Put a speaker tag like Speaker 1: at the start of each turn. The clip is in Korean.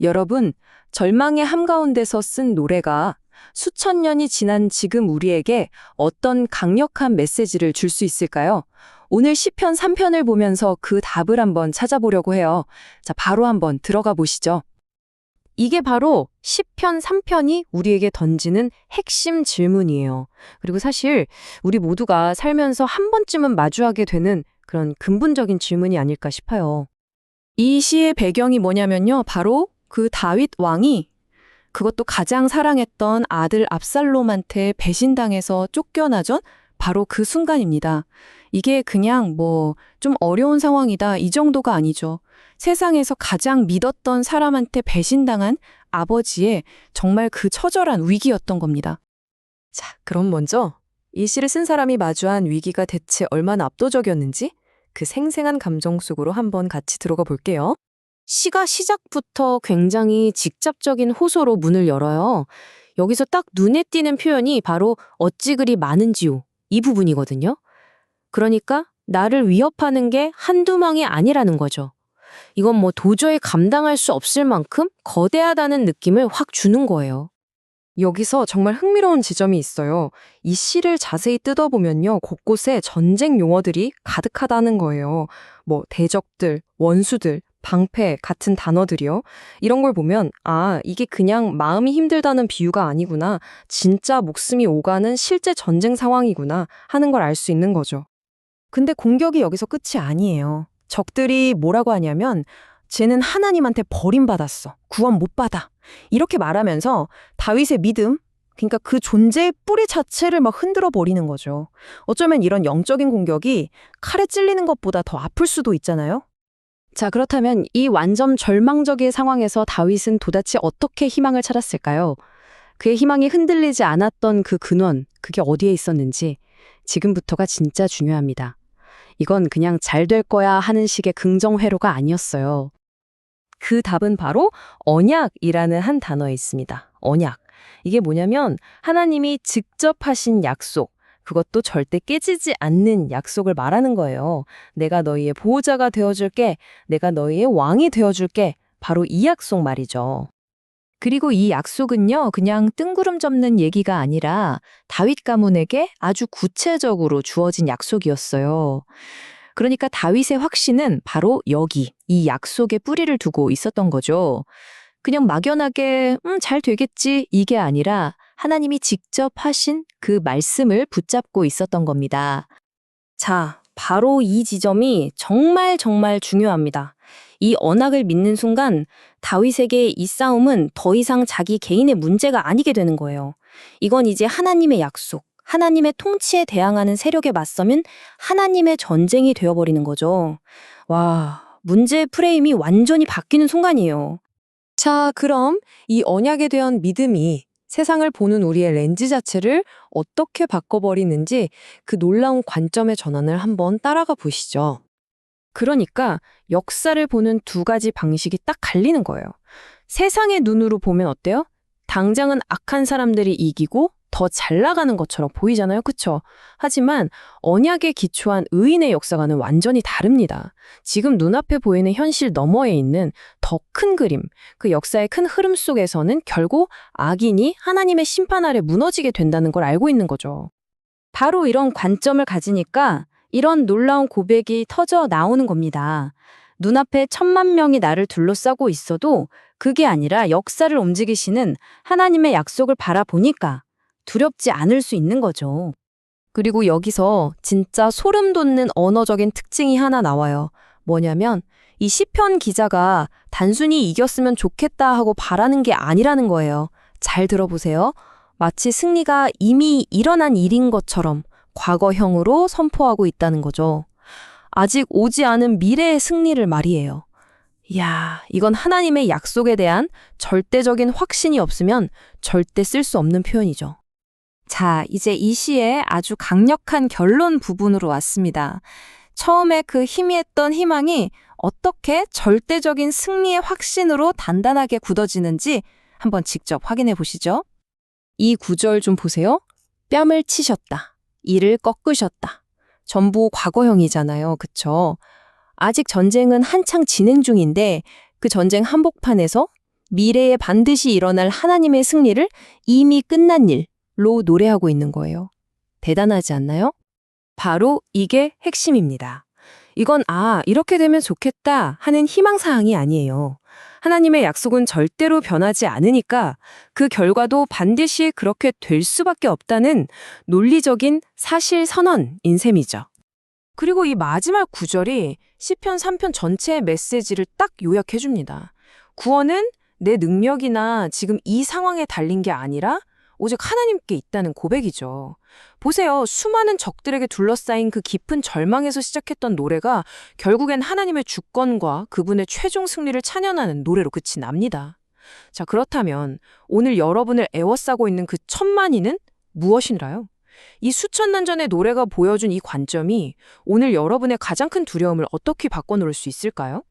Speaker 1: 여러분, 절망의 한가운데서 쓴 노래가 수천 년이 지난 지금 우리에게 어떤 강력한 메시지를 줄 수 있을까요? 오늘 시편 3편을 보면서 그 답을 한번 찾아보려고 해요. 자, 바로 한번 들어가 보시죠.
Speaker 2: 이게 바로 10편 3편이 우리에게 던지는 핵심 질문이에요. 그리고 사실 우리 모두가 살면서 한 번쯤은 마주하게 되는 그런 근본적인 질문이 아닐까 싶어요.
Speaker 1: 이 시의 배경이 뭐냐면요. 바로 그 다윗 왕이 그것도 가장 사랑했던 아들 압살롬한테 배신당해서 쫓겨나전 바로 그 순간입니다. 이게 그냥 뭐 좀 어려운 상황이다 이 정도가 아니죠. 세상에서 가장 믿었던 사람한테 배신당한 아버지의 정말 그 처절한 위기였던 겁니다. 자, 그럼 먼저 이 시를 쓴 사람이 마주한 위기가 대체 얼마나 압도적이었는지 그 생생한 감정 속으로 한번 같이 들어가 볼게요.
Speaker 2: 시가 시작부터 굉장히 직접적인 호소로 문을 열어요. 여기서 딱 눈에 띄는 표현이 바로 어찌 그리 많은지요. 이 부분이거든요. 그러니까 나를 위협하는 게 한두 망이 아니라는 거죠. 이건 뭐 도저히 감당할 수 없을 만큼 거대하다는 느낌을 확 주는 거예요.
Speaker 1: 여기서 정말 흥미로운 지점이 있어요. 이 시를 자세히 뜯어보면요. 곳곳에 전쟁 용어들이 가득하다는 거예요. 뭐 대적들, 원수들, 방패 같은 단어들이요. 이런 걸 보면 아, 이게 그냥 마음이 힘들다는 비유가 아니구나. 진짜 목숨이 오가는 실제 전쟁 상황이구나 하는 걸 알 수 있는 거죠. 근데 공격이 여기서 끝이 아니에요. 적들이 뭐라고 하냐면 쟤는 하나님한테 버림받았어. 구원 못 받아. 이렇게 말하면서 다윗의 믿음, 그러니까 그 존재의 뿌리 자체를 막 흔들어 버리는 거죠. 어쩌면 이런 영적인 공격이 칼에 찔리는 것보다 더 아플 수도 있잖아요. 자, 그렇다면 이 완전 절망적인 상황에서 다윗은 도대체 어떻게 희망을 찾았을까요? 그의 희망이 흔들리지 않았던 그 근원, 그게 어디에 있었는지 지금부터가 진짜 중요합니다. 이건 그냥 잘 될 거야 하는 식의 긍정 회로가 아니었어요. 그 답은 바로 언약이라는 한 단어에 있습니다. 언약. 이게 뭐냐면 하나님이 직접 하신 약속, 그것도 절대 깨지지 않는 약속을 말하는 거예요. 내가 너희의 보호자가 되어줄게, 내가 너희의 왕이 되어줄게. 바로 이 약속 말이죠. 그리고 이 약속은요, 그냥 뜬구름 접는 얘기가 아니라 다윗 가문에게 아주 구체적으로 주어진 약속이었어요. 그러니까 다윗의 확신은 바로 여기, 이 약속에 뿌리를 두고 있었던 거죠. 그냥 막연하게, 음, 잘 되겠지, 이게 아니라 하나님이 직접 하신 그 말씀을 붙잡고 있었던 겁니다. 자, 바로 이 지점이 정말 정말 중요합니다. 이 언약을 믿는 순간 다윗에게 이 싸움은 더 이상 자기 개인의 문제가 아니게 되는 거예요. 이건 이제 하나님의 약속, 하나님의 통치에 대항하는 세력에 맞서면 하나님의 전쟁이 되어버리는 거죠. 와, 문제의 프레임이 완전히 바뀌는 순간이에요. 자, 그럼 이 언약에 대한 믿음이 세상을 보는 우리의 렌즈 자체를 어떻게 바꿔버리는지 그 놀라운 관점의 전환을 한번 따라가 보시죠. 그러니까 역사를 보는 두 가지 방식이 딱 갈리는 거예요. 세상의 눈으로 보면 어때요? 당장은 악한 사람들이 이기고 더 잘 나가는 것처럼 보이잖아요. 그쵸? 하지만 언약에 기초한 의인의 역사관은 완전히 다릅니다. 지금 눈앞에 보이는 현실 너머에 있는 더 큰 그림, 그 역사의 큰 흐름 속에서는 결국 악인이 하나님의 심판 아래 무너지게 된다는 걸 알고 있는 거죠. 바로 이런 관점을 가지니까 이런 놀라운 고백이 터져 나오는 겁니다. 눈앞에 천만 명이 나를 둘러싸고 있어도 그게 아니라 역사를 움직이시는 하나님의 약속을 바라보니까 두렵지 않을 수 있는 거죠. 그리고 여기서 진짜 소름 돋는 언어적인 특징이 하나 나와요. 뭐냐면 이 시편 기자가 단순히 이겼으면 좋겠다 하고 바라는 게 아니라는 거예요. 잘 들어보세요. 마치 승리가 이미 일어난 일인 것처럼 과거형으로 선포하고 있다는 거죠. 아직 오지 않은 미래의 승리를 말이에요. 이야, 이건 하나님의 약속에 대한 절대적인 확신이 없으면 절대 쓸 수 없는 표현이죠. 자, 이제 이 시의 아주 강력한 결론 부분으로 왔습니다. 처음에 그 희미했던 희망이 어떻게 절대적인 승리의 확신으로 단단하게 굳어지는지 한번 직접 확인해 보시죠. 이 구절 좀 보세요. 뺨을 치셨다. 이를 꺾으셨다. 전부 과거형이잖아요. 그쵸? 아직 전쟁은 한창 진행 중인데 그 전쟁 한복판에서
Speaker 3: 미래에 반드시 일어날 하나님의 승리를 이미 끝난 일로 노래하고 있는 거예요. 대단하지 않나요?
Speaker 2: 바로 이게 핵심입니다. 이건 아, 이렇게 되면 좋겠다 하는 희망사항이 아니에요. 하나님의 약속은 절대로 변하지 않으니까 그 결과도 반드시 그렇게 될 수밖에 없다는 논리적인 사실 선언인 셈이죠. 그리고 이 마지막 구절이 시편 3편 전체의 메시지를 딱 요약해 줍니다. 구원은 내 능력이나 지금 이 상황에 달린 게 아니라 오직 하나님께 있다는 고백이죠. 보세요. 수많은 적들에게 둘러싸인 그 깊은 절망에서 시작했던 노래가 결국엔 하나님의 주권과 그분의 최종 승리를 찬양하는 노래로 끝이 납니다. 자, 그렇다면 오늘 여러분을 애워싸고 있는 그 천만이는 무엇인가요? 이 수천 년 전의 노래가 보여준 이 관점이 오늘 여러분의 가장 큰 두려움을 어떻게 바꿔놓을 수 있을까요?